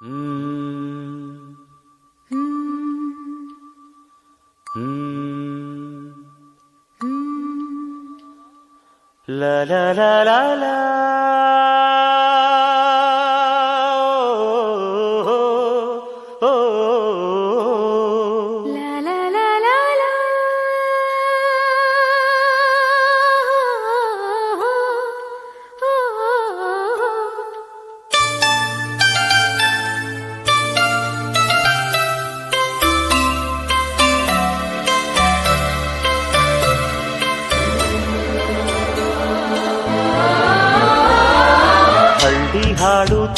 Hmm. Hmm. Hmm. La la la la la.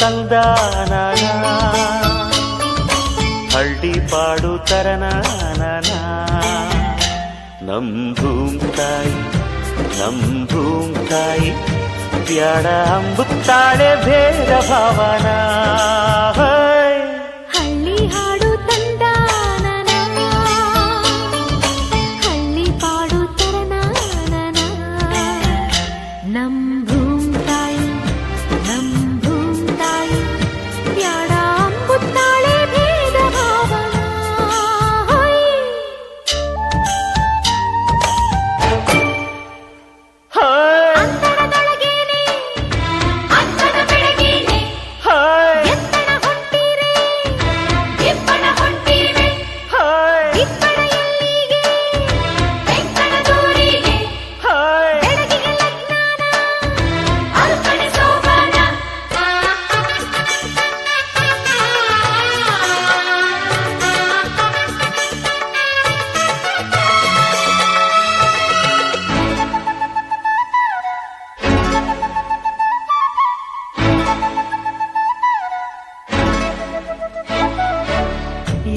ಹಾಡು ತಂದ ನಾನ ಹಳ್ಳಿ ಪಾಡು ತರನ ನಮ್ ಭೂಮ್ ತಾಯಿ ನಮ್ ಭೂಮ್ ತಾಯಿ ಬ್ಯಾಡ ಅಂಬುತ್ತಾಳೆ ಭೇದ ಭಾವನ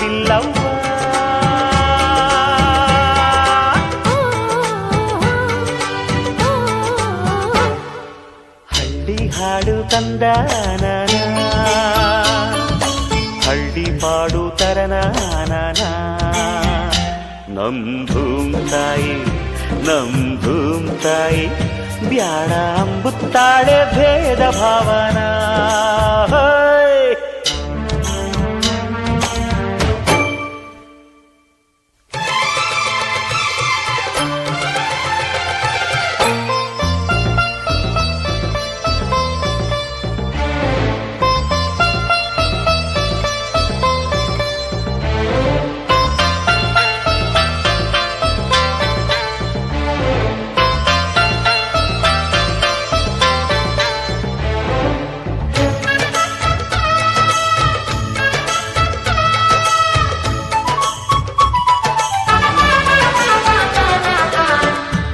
ಬಿಲ್ಲವ್ವ ಹಳ್ಳಿ ಹಾಡು ತಂದ ಹಳ್ಳಿ ಪಾಡು ತರನ ನಮ್ ಧೂಮ್ ತಾಯಿ ನಮ್ ಭೂಮ್ ತಾಯಿ, ಬ್ಯಾಡ ಅಂಬುತ್ತಾಳೆ ಭೇದ ಭಾವನ.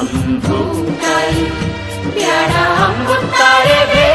हम भूल गए प्यारा हमको तारे दे